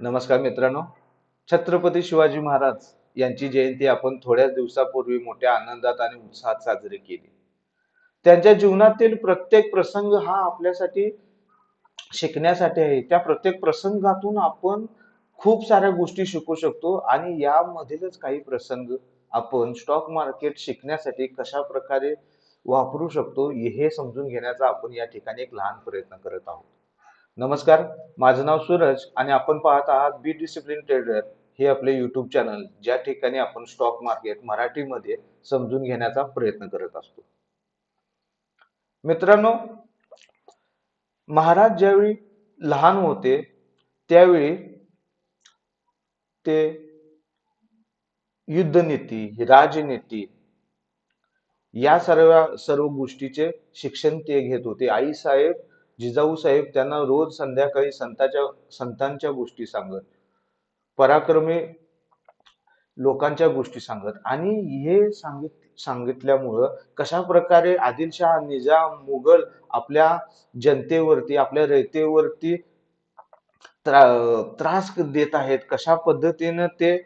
नमस्कार मित्रांनो. छत्रपती शिवाजी महाराज यांची जयंती आपण थोड्याच दिवसापूर्वी मोठ्या आनंदात आणि उत्साहात साजरी केली. त्यांच्या जीवनातील प्रत्येक प्रसंग हा आपल्यासाठी शिकण्यासाठी आहे. त्या प्रत्येक प्रसंगातून आपण खूप साऱ्या गोष्टी शिकू शकतो आणि यामधीलच काही प्रसंग आपण स्टॉक मार्केट शिकण्यासाठी कशा प्रकारे वापरू शकतो हे समजून घेण्याचा आपण या ठिकाणी एक लहान प्रयत्न करत आहोत. नमस्कार माझं नाव सूरज आणि आपण पाहत आहात बी डिसिप्लिन ट्रेडर हे आपले यूट्यूब चॅनल ज्या ठिकाणी आपण स्टॉक मार्केट मराठीमध्ये समजून घेण्याचा प्रयत्न करत असतो. मित्रांनो महाराज ज्यावेळी लहान होते त्यावेळी ते युद्धनीती राजनीती या सर्व सर्व गोष्टीचे शिक्षण ते घेत होते. आई साहेब जिजाऊ साहेब त्यांना रोज संध्याकाळी संतांच्या संतांच्या गोष्टी सांगत पराक्रमी लोकांच्या गोष्टी सांगत. आणि हे सांगित सांगितल्यामुळं कशा प्रकारे आदिलशाह निजाम मुघल आपल्या जनतेवरती आपल्या रयतेवरती त्रा- त्रास देत आहेत कशा पद्धतीनं ते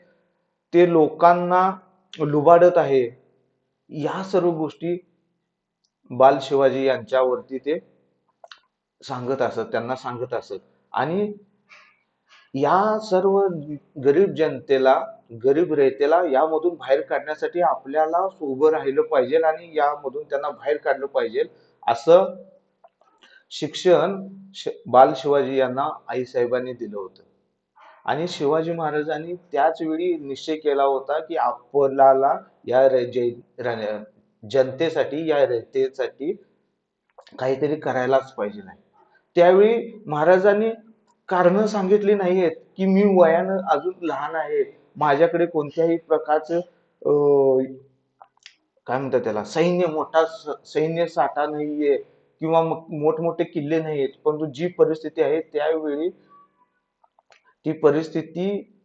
ते लोकांना लुबाडत आहे या सर्व गोष्टी बाल शिवाजी यांच्यावरती ते सांगत असत त्यांना सांगत असत. आणि या सर्व गरीब जनतेला गरीब रयतेला यामधून बाहेर काढण्यासाठी आपल्याला उभं राहिलं पाहिजे आणि यामधून त्यांना बाहेर काढलं पाहिजे असं शिक्षण बाल शिवाजी यांना आई साहेबांनी दिलं होतं. आणि शिवाजी महाराजांनी त्याच वेळी निश्चय केला होता की आपल्याला या जनतेसाठी या रयतेसाठी काहीतरी करायलाच पाहिजे नाही. त्यावेळी महाराजांनी कारण सांगितली नाहीयेत की मी वयानं अजून लहान आहे. माझ्याकडे कोणत्याही प्रकारचं काय म्हणतात त्याला सैन्य मोठा स- सैन्य साठा नाहीये किंवा मोठमोठे किल्ले नाहीयेत. परंतु जी परिस्थिती आहे त्यावेळी ती परिस्थिती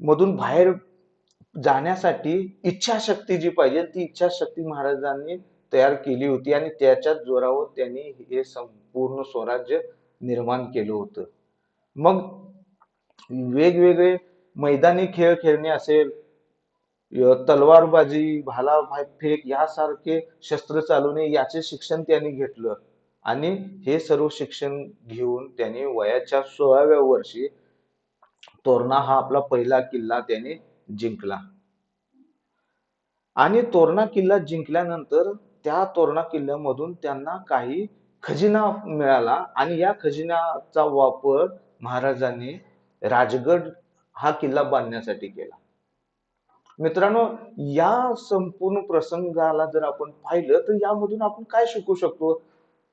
मधून बाहेर जाण्यासाठी इच्छाशक्ती जी पाहिजे ती इच्छाशक्ती महाराजांनी तयार केली होती आणि त्याच्याच जोरावर त्यांनी हे पूर्ण स्वराज्य निर्माण केलं होतं. मग वेगवेगळे मैदानी खेळ खेळणे असेल तलवारबाजी भाला फेक यासारखे शस्त्र चालवणे याचे शिक्षण त्यांनी घेतलं. आणि हे सर्व शिक्षण घेऊन त्याने वयाच्या सोळाव्या वर्षी तोरणा हा आपला पहिला किल्ला त्याने जिंकला. आणि तोरणा किल्ला जिंकल्यानंतर त्या तोरणा किल्ल्यामधून त्यांना काही खजिना मिळाला आणि या खजिन्याचा वापर महाराजांनी राजगड हा किल्ला बांधण्यासाठी केला. मित्रांनो या संपूर्ण प्रसंगाला जर आपण पाहिलं तर यामधून आपण काय शिकू शकतो?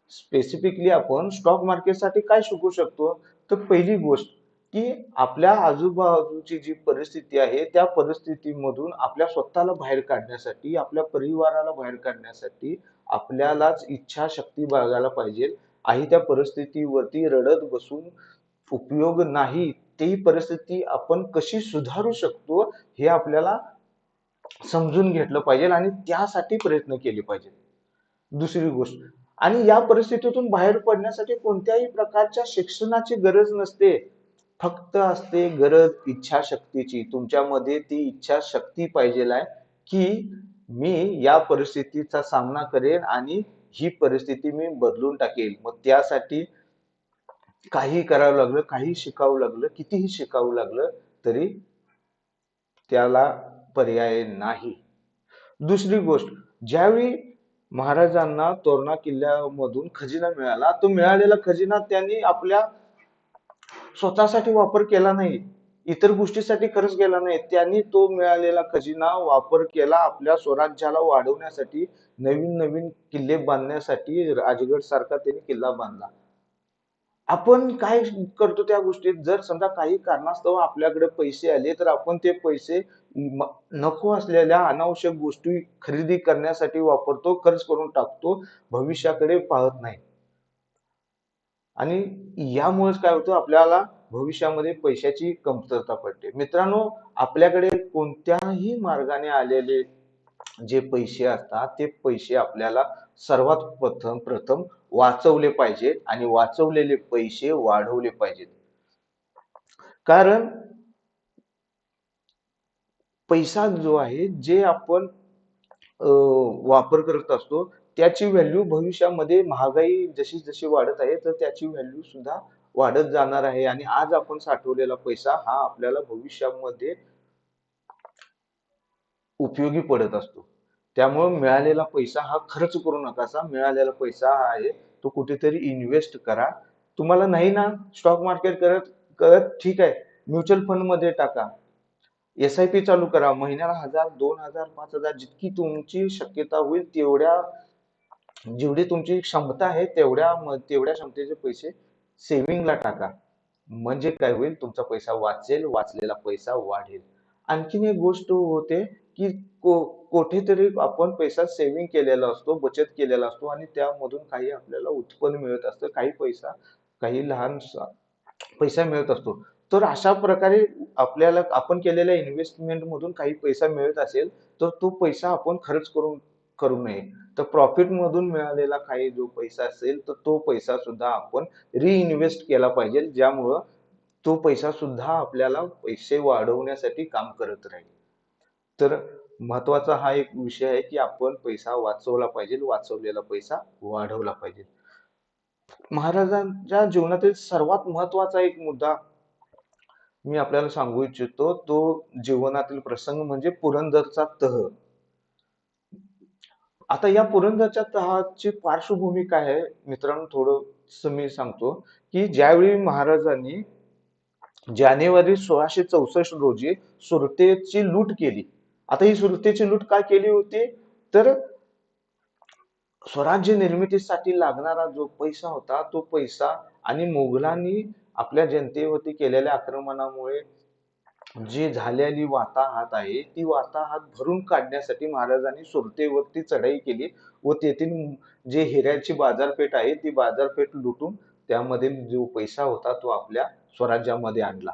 स्पेसिफिकली आपण स्टॉक मार्केटसाठी काय शिकू शकतो? तर पहिली गोष्ट की आपल्या आजूबाजूची जी परिस्थिती आहे त्या परिस्थितीमधून आपल्या स्वतःला बाहेर काढण्यासाठी आपल्या परिवाराला बाहेर काढण्यासाठी आपल्यालाच इच्छाशक्ती बाळगायला पाहिजे. आहे त्या परिस्थितीवरती रडत बसून उपयोग नाही ती परिस्थिती आपण कशी सुधारू शकतो हे आपल्याला समजून घेतलं पाहिजे आणि त्यासाठी प्रयत्न केले पाहिजे. दुसरी गोष्ट आणि या परिस्थितीतून बाहेर पडण्यासाठी कोणत्याही प्रकारच्या शिक्षणाची गरज नसते. फक्त असते गरज इच्छाशक्तीची. तुमच्यामध्ये ती इच्छाशक्ती पाहिजे आहे की मी या परिस्थितीचा सामना करेन आणि ही परिस्थिती मी बदलून टाकेल. मग त्यासाठी काही करावं लागलं काही शिकावं लागलं कितीही शिकावं लागलं तरी त्याला पर्याय नाही. दुसरी गोष्ट ज्यावेळी महाराजांना तोरणा किल्ल्यामधून खजिना मिळाला तो मिळालेला खजिना त्यांनी आपल्या स्वतःसाठी वापर केला नाही इतर गोष्टीसाठी खर्च केला नाही त्यांनी तो मिळालेला खजिना वापर केला आपल्या स्वराज्याला वाढवण्यासाठी नवीन नवीन किल्ले बांधण्यासाठी राजगड सारखा त्यांनी किल्ला बांधला. आपण काय करतो त्या गोष्टीत? जर समजा काही कारणास्तव आपल्याकडे पैसे आले तर आपण ते पैसे नको असलेल्या अनावश्यक गोष्टी खरेदी करण्यासाठी वापरतो खर्च करून टाकतो भविष्याकडे पाहत नाही. आणि यामुळेच काय होतं आपल्याला भविष्यामध्ये पैशाची कमतरता पडते. मित्रांनो आपल्याकडे कोणत्याही मार्गाने आलेले जे पैसे असतात ते पैसे आपल्याला सर्वात प्रथम प्रथम वाचवले पाहिजेत आणि वाचवलेले पैसे वाढवले पाहिजेत. कारण पैसा जो आहे जे आपण अं, वापर करत असतो त्याची व्हॅल्यू भविष्यामध्ये महागाई जशी जशी वाढत आहे तर त्याची व्हॅल्यू सुद्धा वाढत जाणार आहे. आणि आज आपण साठवलेला पैसा हा आपल्याला भविष्यामध्ये उपयोगी पडत असतो. त्यामुळे मिळालेला पैसा हा खर्च करू नकासा मिळालेला पैसा हा आहे तो कुठेतरी इन्व्हेस्ट करा. तुम्हाला नाही ना स्टॉक मार्केट करत करत ठीक आहे म्युच्युअल फंडमध्ये टाका. एस आय पी चालू करा. महिन्याला हजार दोन हजार पाच हजार जितकी तुमची शक्यता होईल तेवढ्या जेवढी तुमची क्षमता आहे तेवढ्या तेवढ्या क्षमतेचे पैसे सेव्हिंगला टाका. म्हणजे काय होईल तुमचा पैसा वाचेल वाचलेला पैसा वाढेल. आणखीन एक गोष्ट होते की को कोठेतरी आपण पैसा सेव्हिंग केलेला असतो बचत केलेला असतो आणि त्यामधून काही आपल्याला उत्पन्न मिळत असतं काही पैसा काही लहान पैसा मिळत असतो. तर अशा प्रकारे आपल्याला आपण केलेल्या इन्व्हेस्टमेंट मधून काही पैसा मिळत असेल तर तो पैसा आपण खर्च करून करू नये. तर प्रॉफिट मधून मिळालेला काही जो पैसा असेल तर तो पैसा सुद्धा आपण रिइन्व्हेस्ट केला पाहिजे. ज्यामुळं तो पैसा सुद्धा आपल्याला पैसे वाढवण्यासाठी काम करत राहील. तर महत्त्वाचा हा एक विषय आहे की आपण पैसा वाचवला पाहिजे वाचवलेला पैसा वाढवला पाहिजे. महाराजांच्या जीवनातील सर्वात महत्त्वाचा एक मुद्दा मी आपल्याला सांगू इच्छितो तो जीवनातील प्रसंग म्हणजे पुरंदरचा तह. आता या पुरंदरच्या तहाची पार्श्वभूमी काय आहे मित्रांनो थोडं मी सांगतो की ज्यावेळी महाराजांनी जानेवारी सोळाशे चौसष्ट रोजी सुरतेची लूट केली. आता ही सुरतेची लूट काय केली होती? तर स्वराज्य निर्मितीसाठी लागणारा जो पैसा होता तो पैसा आणि मोगलांनी आपल्या जनतेवरती केलेल्या आक्रमणामुळे जी झालेली वाताहात आहे ती वाताहात भरून काढण्यासाठी महाराजांनी सुरतेवरती चढाई केली. व तेथील जे हिऱ्याची बाजारपेठ आहे ती बाजारपेठ लुटून त्यामध्ये जो पैसा होता तो आपल्या स्वराज्यामध्ये आणला.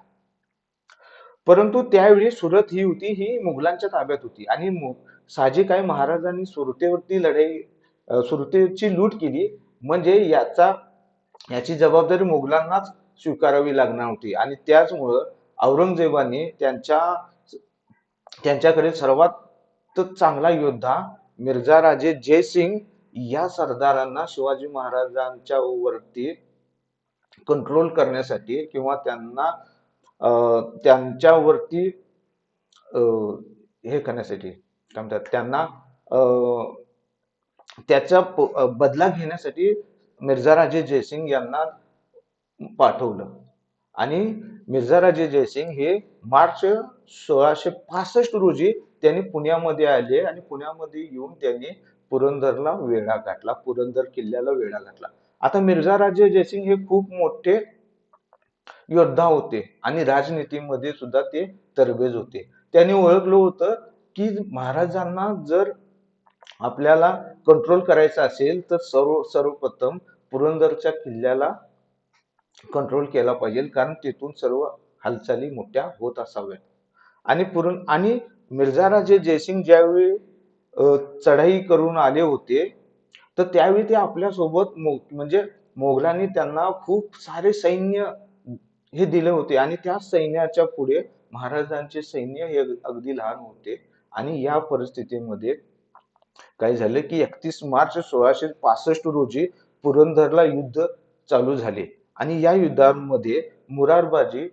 परंतु त्यावेळी सुरत ही होती ही मुघलांच्या ताब्यात होती. आणि मु- साहजिक आहे महाराजांनी सुरतेवरती लढाई सुरतेची लूट केली. म्हणजे याचा याची जबाबदारी मुघलांनाच स्वीकारावी लागणार होती. आणि त्याचमुळं औरंगजेबाने त्यांच्या त्यांच्याकडे सर्वात चांगला योद्धा मिर्झा राजे जयसिंग या सरदारांना शिवाजी महाराजांच्या वरती कंट्रोल करण्यासाठी किंवा त्यांना त्यांच्यावरती हे करण्यासाठी काय म्हणतात त्यांना त्याचा प- बदला घेण्यासाठी मिर्झा राजे जयसिंग यांना पाठवलं. आणि मिर्झा राजे जयसिंग हे मार्च सोळाशे पासष्ट रोजी त्यांनी पुण्यामध्ये आले आणि पुण्यामध्ये येऊन त्यांनी पुरंदरला वेढा घातला पुरंदर किल्ल्याला वेढा घातला. आता मिर्झा राजे जयसिंग हे खूप मोठे योद्धा होते आणि राजनीतीमध्ये सुद्धा ते तरबेज होते. त्यांनी ओळखलं होतं की महाराजांना जर आपल्याला कंट्रोल करायचा असेल तर सर्व सर्वप्रथम पुरंदरच्या किल्ल्याला कंट्रोल केला पाहिजे कारण तिथून सर्व हालचाली मोठ्या होत असाव्यात. आणि पुरण आणि मिर्झा राजे जयसिंग ज्यावेळी चढाई करून आले होते तर त्यावेळी ते आपल्यासोबत मो म्हणजे मोगलांनी त्यांना खूप सारे सैन्य हे दिले होते. आणि त्या सैन्याच्या पुढे महाराजांचे सैन्य हे अगदी लहान होते. आणि या परिस्थितीमध्ये काय झालं की एकतीस मार्च सोळाशे पासष्ट रोजी पुरंदरला युद्ध चालू झाले. आणि या युद्धांमध्ये मुरारबाजी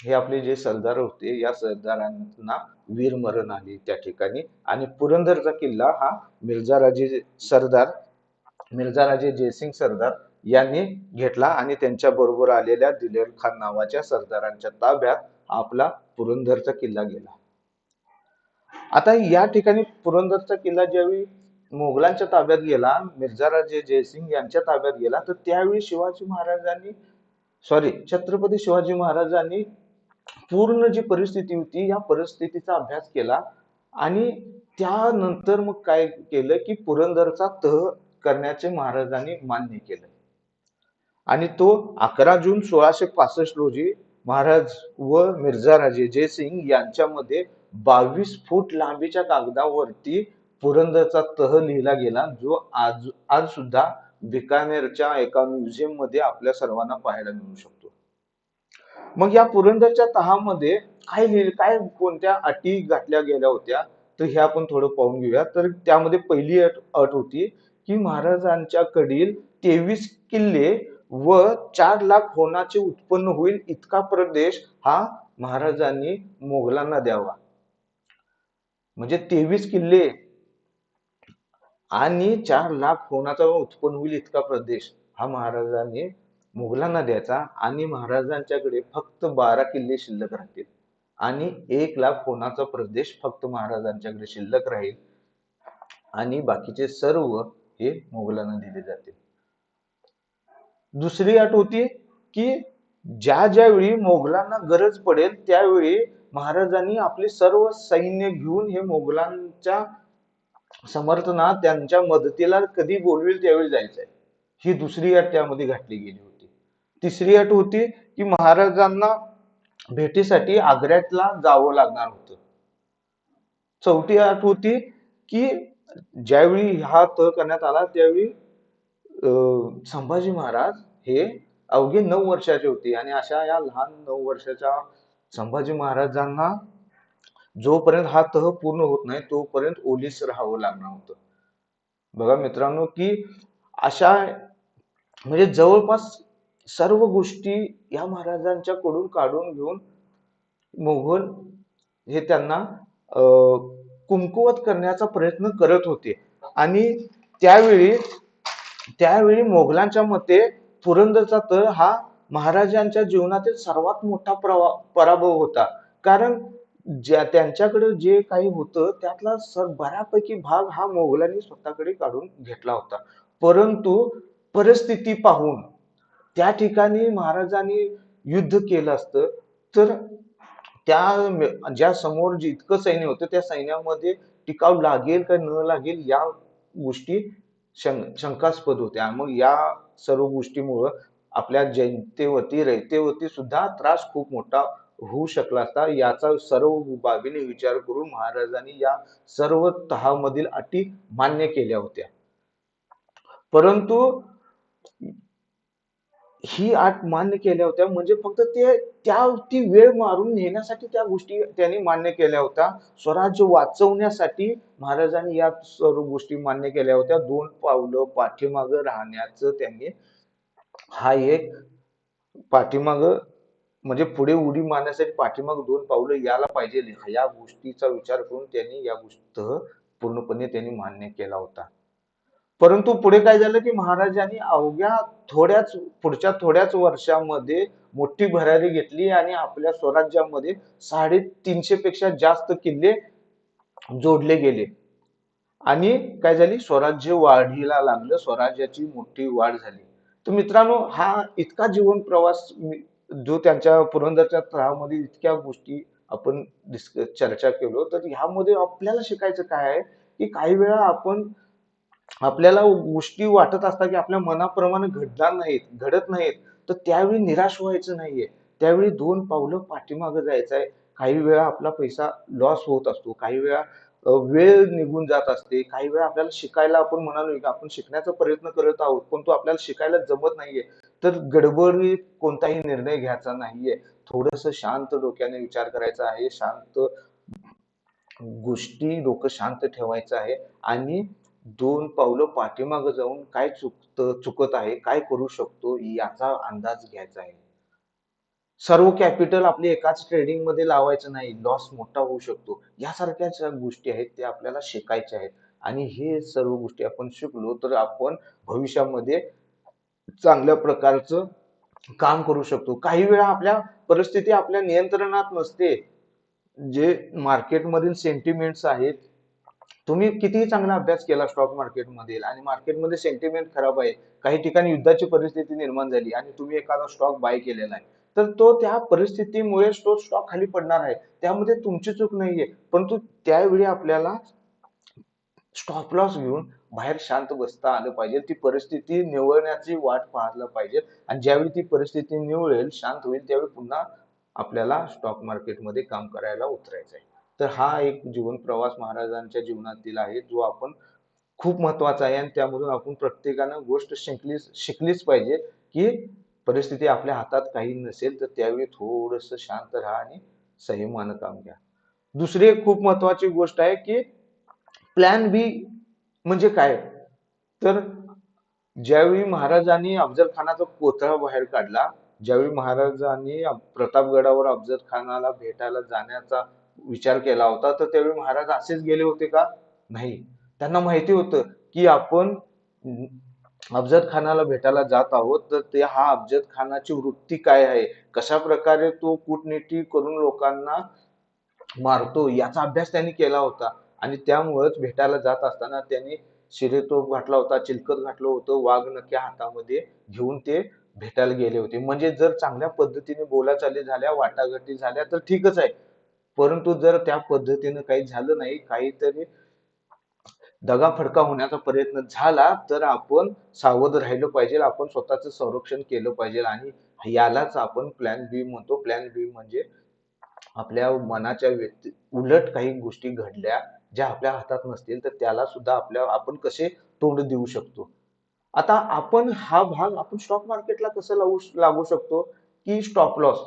हे आपले जे सरदार होते या सरदारांना वीरमरण आले त्या ठिकाणी. आणि पुरंदरचा किल्ला हा मिर्झाराजे सरदार मिर्झाराजे जयसिंग सरदार यांनी घेतला आणि त्यांच्या बरोबर आलेल्या दिलेर खान नावाच्या सरदारांच्या ताब्यात आपला पुरंदरचा किल्ला गेला. आता या ठिकाणी पुरंदरचा किल्ला ज्यावेळी मोगलांच्या ताब्यात गेला मिर्झाराजे जयसिंग यांच्या ताब्यात गेला तर त्यावेळी शिवाजी महाराजांनी सॉरी छत्रपती शिवाजी महाराजांनी पूर्ण जी परिस्थिती होती या परिस्थितीचा अभ्यास केला आणि त्यानंतर मग काय केलं की पुरंदरचा तह करण्याचे महाराजांनी मान्य केलं. आणि तो अकरा जून सोळाशे पासष्ट रोजी महाराज व मिर्झा राजे जयसिंग यांच्यामध्ये बावीस फूट लांबीच्या कागदावरती पुरंदरचा तह लिहिला गेला जो आज आज सुद्धा बिकानेरच्या एका म्युझियममध्ये आपल्या सर्वांना पाहायला मिळू शकतो. मग या पुरंदरच्या तहामध्ये काय लिहिले काय कोणत्या अटी घातल्या गेल्या होत्या तर हे आपण थोडं पाहून घेऊया. तर त्यामध्ये पहिली अट अट होती की महाराजांच्या कडील तेवीस किल्ले व चार लाख होनाचे उत्पन्न होईल इतका प्रदेश हा महाराजांनी मोगलांना द्यावा. म्हणजे तेवीस किल्ले आणि चार लाख होनाचा उत्पन्न होईल इतका प्रदेश. हा महाराजांनी मुघलांना द्यायचा आणि महाराजांच्याकडे फक्त बारा किल्ले शिल्लक राहतील. आणि एक लाख होणाचा प्रदेश फक्त महाराजांच्याकडे शिल्लक राहील. आणि बाकीचे सर्व हे मुघलांना दिले जातील. दुसरी अट होती की ज्या ज्यावेळी मोगलांना गरज पडेल त्यावेळी महाराजांनी आपले सर्व सैन्य घेऊन हे मोगलांच्या समर्थना त्यांच्या मदतीला कधी बोलवेल त्यावेळी जायचंय. ही दुसरी अट त्यामध्ये घातली गेली होती. तिसरी अट होती की महाराजांना भेटीसाठी आग्र्यातला जावं लागणार होतं. चौथी अट होती की ज्यावेळी हा तह करण्यात आला त्यावेळी संभाजी महाराज हे अवघे नऊ वर्षाचे होते. आणि अशा या लहान नऊ वर्षाच्या संभाजी महाराजांना जोपर्यंत हा तह पूर्ण होत नाही तोपर्यंत ओलीस राहावं लागणार होतं. बघा मित्रांनो की अशा म्हणजे जवळपास सर्व गोष्टी या महाराजांच्या कडून काढून घेऊन मोघल हे त्यांना कुमकुवत करण्याचा प्रयत्न करत होते. आणि त्यावेळी त्यावेळी मोगलांच्या मते पुरंदरचा तळ हा महाराजांच्या जीवनातील सर्वात मोठा पराभव होता. कारण ज्या त्यांच्याकडे जे काही होतं त्यातला सर बऱ्यापैकी भाग हा मोगलांनी स्वतःकडे काढून घेतला होता. परंतु परिस्थिती पाहून त्या ठिकाणी महाराजांनी युद्ध केलं असतं तर त्या ज्या समोर जितकं सैन्य होतं त्या सैन्यामध्ये टिकाव लागेल का न लागेल या गोष्टी शंकास्पद होत्या. मग या सर्व गोष्टीमुळं आपल्या जनतेवरती रयतेवरती सुद्धा त्रास खूप मोठा होऊ शकला असता. याचा सर्व बाबीने विचार करून महाराजांनी या सर्व तहामधील अटी मान्य केल्या होत्या. परंतु ही अट मान्य केल्या होत्या. म्हणजे फक्त ते त्या ती वेळ मारून नेण्यासाठी त्या गोष्टी त्यांनी मान्य केल्या होत्या. स्वराज्य वाचवण्यासाठी महाराजांनी या सर्व गोष्टी मान्य केल्या होत्या. दोन पावलं पाठीमागं राहण्याचं त्यांनी हा एक पाठीमाग म्हणजे पुढे उडी मारण्यासाठी पाठीमाग दोन पावलं यायला पाहिजे. या गोष्टीचा विचार करून त्यांनी या गोष्ट पूर्णपणे त्यांनी मान्य केला होता. परंतु पुढे काय झालं की महाराजांनी अवघ्या थोड्याच पुढच्या थोड्याच वर्षामध्ये मोठी भरारी घेतली आणि आपल्या स्वराज्यामध्ये साडेतीनशे पेक्षा जास्त किल्ले जोडले गेले. आणि काय झाली? स्वराज्य वाढीला लागलं. स्वराज्याची मोठी वाढ झाली. तर मित्रांनो हा इतका जीवन प्रवास जो त्यांच्या पुरंदरच्या तळामध्ये इतक्या गोष्टी आपण चर्चा केलो तर ह्यामध्ये आपल्याला शिकायचं काय आहे? की काही वेळा आपण आपल्याला गोष्टी वाटत असतात की आपल्या मनाप्रमाणे घडणार नाहीत घडत नाहीत तर त्यावेळी निराश व्हायचं नाहीये. त्यावेळी दोन पावलं पाठीमागं जायचं आहे. काही वेळा आपला पैसा लॉस होत असतो काही वेळा वेळ निघून जात असते. काही वेळा आपल्याला शिकायला आपण म्हणालो की आपण शिकण्याचा प्रयत्न करत आहोत पण तो आपल्याला शिकायला जमत नाहीये. तर गडबडीत कोणताही निर्णय घ्यायचा नाहीये. थोडस शांत डोक्याने विचार करायचा आहे. शांत गोष्टी डोकं शांत ठेवायचं आहे. आणि दोन पावलं पाठीमागं जाऊन काय चुकत चुकत आहे काय करू शकतो याचा अंदाज घ्यायचा आहे. सर्व कॅपिटल आपली एकाच ट्रेडिंगमध्ये लावायचं नाही. लॉस मोठा होऊ शकतो. यासारख्याच गोष्टी आहेत त्या आपल्याला शिकायच्या आहेत. आणि हे सर्व गोष्टी आपण शिकलो तर आपण भविष्यामध्ये चांगल्या प्रकारचं काम करू शकतो. काही वेळा आपल्या परिस्थिती आपल्या नियंत्रणात नसते. जे मार्केटमधील सेंटिमेंट्स आहेत तुम्ही कितीही चांगला अभ्यास केला स्टॉक मार्केटमध्ये आणि मार्केटमध्ये सेंटिमेंट खराब आहे. काही ठिकाणी युद्धाची परिस्थिती निर्माण झाली आणि तुम्ही एखादा स्टॉक बाय केलेला आहे. तर तो त्या परिस्थितीमुळे तो स्टॉक खाली पडणार आहे. त्यामध्ये तुमची चूक नाहीये. परंतु त्यावेळी आपल्याला स्टॉप लॉस घेऊन बाहेर शांत बसता आलं पाहिजे. ती परिस्थिती निवळण्याची वाट पाहायला पाहिजे. आणि ज्यावेळी ती परिस्थिती निवळेल शांत होईल त्यावेळी पुन्हा आपल्याला स्टॉक मार्केटमध्ये काम करायला उतरायचं आहे तर हा एक जीवन प्रवास महाराजांच्या जीवनातील आहे जो आपण खूप महत्त्वाचा आहे. आणि त्यामधून आपण प्रत्येकानं गोष्ट शिकलीच शिकलीच पाहिजे की परिस्थिती आपल्या हातात काही नसेल तर त्यावेळी थोडस शांत राहा आणि संयमानं काम घ्या. दुसरी एक खूप महत्वाची गोष्ट आहे की प्लॅन बी म्हणजे काय? तर ज्यावेळी महाराजांनी अफजल खानाचा कोथळा बाहेर काढला ज्यावेळी महाराजांनी प्रतापगडावर अफजल खानाला भेटायला जाण्याचा विचार केला होता तर त्यावेळी महाराज असेच गेले होते का? नाही. त्यांना माहिती होतं की आपण अफजद खानाला भेटायला जात आहोत तर ते हा अफजद खानाची वृत्ती काय आहे? कशा प्रकारे तो कूटनीती करून लोकांना मारतो याचा अभ्यास त्यांनी केला होता. आणि त्यामुळेच भेटायला जात असताना त्यांनी शिरेतोप घातला होता चिलखत घातलं होतं वाघ नक्या हातामध्ये घेऊन ते भेटायला गेले होते. म्हणजे जर चांगल्या पद्धतीने बोलाचाली झाल्या वाटाघाटी झाल्या तर ठीकच आहे. परंतु जर त्या पद्धतीनं काही झालं नाही काहीतरी दगाफडका होण्याचा प्रयत्न झाला तर आपण सावध राहिलं पाहिजे आपण स्वतःचं संरक्षण केलं पाहिजे आणि यालाच आपण प्लॅन बी म्हणतो. प्लॅन बी म्हणजे आपल्या मनाच्या व्यक्ती उलट काही गोष्टी घडल्या ज्या आपल्या हातात नसतील तर त्याला सुद्धा आपल्या आपण कसे तोंड देऊ शकतो? आता आपण हा भाग आपण स्टॉक मार्केटला कसं लावू लागू शकतो? की स्टॉप लॉस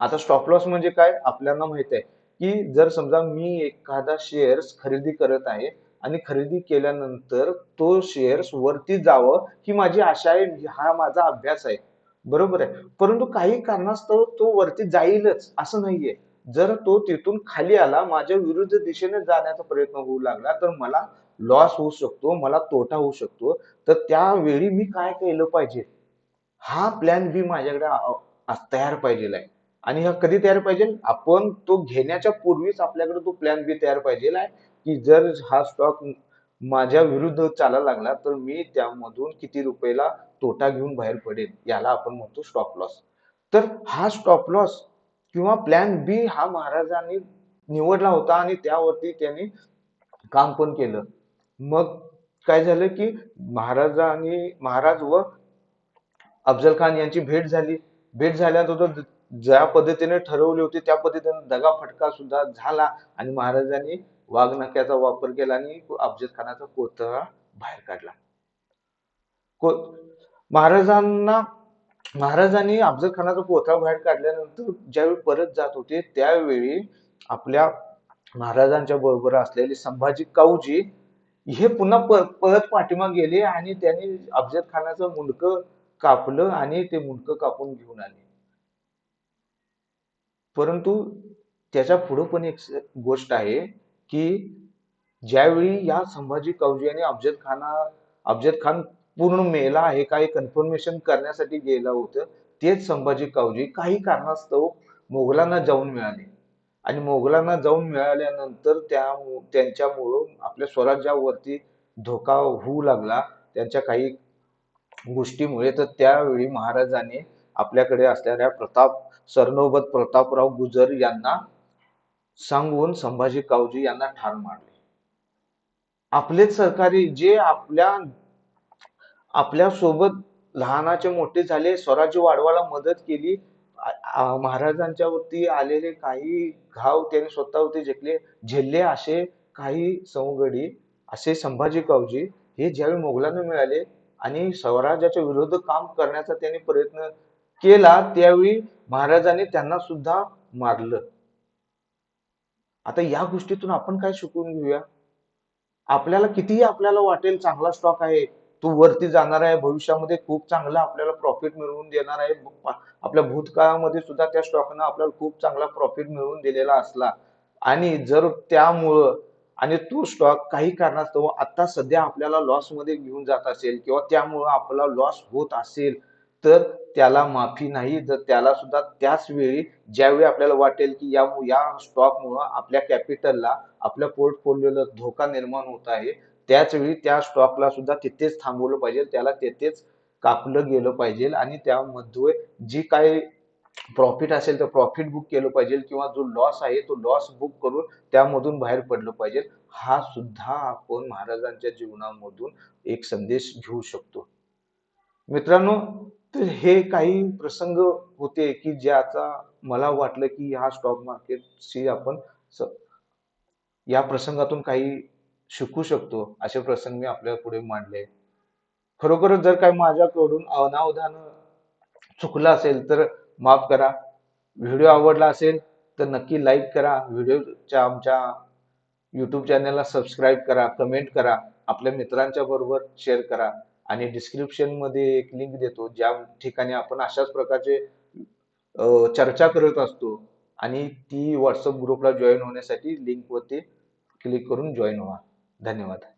आता स्टॉप लॉस म्हणजे काय? आपल्याला माहीत आहे की जर समजा मी एखादा शेअर्स खरेदी करत आहे आणि खरेदी केल्यानंतर तो शेअर्स वरती जावं ही माझी आशा आहे हा माझा अभ्यास आहे. बरोबर आहे. परंतु काही कारणास्तव तो वरती जाईलच असं नाहीये. जर तो तिथून खाली आला माझ्या विरुद्ध दिशेने जाण्याचा प्रयत्न होऊ लागला तर मला लॉस होऊ शकतो मला तोटा होऊ शकतो. तर त्यावेळी मी काय केलं पाहिजे? हा प्लॅन बी माझ्याकडे तयार पाहिजे आहे. आणि हा कधी तयार पाहिजे? आपण तो घेण्याच्या पूर्वीच आपल्याकडे तो प्लॅन बी तयार पाहिजे आहे. की जर हा स्टॉक माझ्या विरुद्ध चालायला लागला तर मी त्यामधून किती रुपयाला तोटा घेऊन बाहेर पडेल याला आपण म्हणतो स्टॉप लॉस तर हा स्टॉप लॉस किंवा प्लॅन बी हा महाराजांनी निवडला होता आणि त्यावरती त्यांनी काम पण केलं. मग काय झालं की महाराजांनी महाराज व अफजल खान यांची भेट झाली. भेट झाल्यानंतर ज्या पद्धतीने ठरवली होती त्या पद्धतीने दगाफटका सुद्धा झाला आणि महाराजांनी वाघनख्याचा वापर केला आणि अफजल खानाचा कोथळा बाहेर काढला. को महाराजांना महाराजांनी अफजल खानाचा कोथळा बाहेर काढल्यानंतर ज्यावेळी परत जात होते त्यावेळी आपल्या महाराजांच्या बरोबर असलेले संभाजी काऊजी हे पुन्हा परत पाठीमा गेले आणि त्यांनी अफजल खानाचं मुंडकं कापलं आणि ते मुंडकं कापून घेऊन आले. परंतु त्याच्या पुढं पण एक गोष्ट आहे की ज्यावेळी या संभाजी कवजी आणि अफजल खाना अफजल खान पूर्ण मेला आहे काही कन्फर्मेशन करण्यासाठी गेलं होतं तेच संभाजी कावजी काही कारणास्तव मोगलांना जाऊन मिळाले. आणि मोगलांना जाऊन मिळाल्यानंतर त्या त्यांच्यामुळं आपल्या स्वराज्यावरती धोका होऊ लागला त्यांच्या काही गोष्टीमुळे. तर त्यावेळी महाराजांनी आपल्याकडे असणाऱ्या प्रताप सरनोबत प्रतापराव गुजर यांना सांगून संभाजी कावजी यांना ठार मारले. आपलेच सरकारी जे आपल्या आपल्यासोबत लहानाचे मोठे झाले स्वराज्य वाढवायला मदत केली महाराजांच्या वरती आलेले काही घाव त्यांनी स्वतःवरती झेकले झेलले असे काही सवंगडी असे संभाजी कावजी हे ज्यावेळी मोगलांना मिळाले आणि स्वराज्याच्या विरोध काम करण्याचा त्यांनी प्रयत्न केला त्यावेळी महाराजांनी त्यांना सुद्धा मारलं. आता या गोष्टीतून आपण काय शिकून घेऊया? आपल्याला कितीही आपल्याला वाटेल चांगला स्टॉक आहे तो वरती जाणार आहे भविष्यामध्ये खूप चांगला आपल्याला प्रॉफिट मिळवून देणार आहे. आपल्या भूतकाळामध्ये सुद्धा त्या स्टॉकनं आपल्याला खूप चांगला प्रॉफिट मिळवून दिलेला असला. आणि जर त्यामुळं आणि तो स्टॉक काही कारणास्तव आता सध्या आपल्याला लॉसमध्ये घेऊन जात असेल किंवा त्यामुळं आपला लॉस होत असेल तर त्याला माफी नाही तर त्याला सुद्धा त्याच वेळी ज्यावेळी आपल्याला वाटेल की या या स्टॉकमुळं आपल्या कॅपिटलला आपल्या पोर्टफोलिओला धोका निर्माण होत आहे त्याचवेळी त्या स्टॉकला सुद्धा तिथेच थांबवलं पाहिजे त्याला तिथेच कापलं गेलं पाहिजे आणि त्यामध्ये जी काही प्रॉफिट असेल तर प्रॉफिट बुक केलं पाहिजे किंवा जो लॉस आहे तो लॉस बुक करून त्यामधून बाहेर पडलं पाहिजे हा सुद्धा आपण महाराजांच्या जीवनामधून एक संदेश घेऊ शकतो. मित्रांनो तर हे काही प्रसंग होते की ज्याचा मला वाटलं की हा स्टॉक मार्केटशी आपण या प्रसंगातून काही शिकू शकतो असे प्रसंग मी आपल्या पुढे मांडले. खरोखरच जर काही माझ्याकडून अनावधान चुकलं असेल तर माफ करा. व्हिडिओ आवडला असेल तर नक्की लाईक करा. व्हिडिओच्या आमच्या यूट्यूब चॅनलला सबस्क्राईब करा कमेंट करा. आपल्या मित्रांच्या बरोबर शेअर करा. आणि डिस्क्रिप्शनमध्ये एक लिंक देतो ज्या ठिकाणी आपण अशाच प्रकारचे चर्चा करत असतो आणि ती व्हॉट्सअप ग्रुपला जॉईन होण्यासाठी लिंक वरती क्लिक करून जॉईन व्हा. धन्यवाद.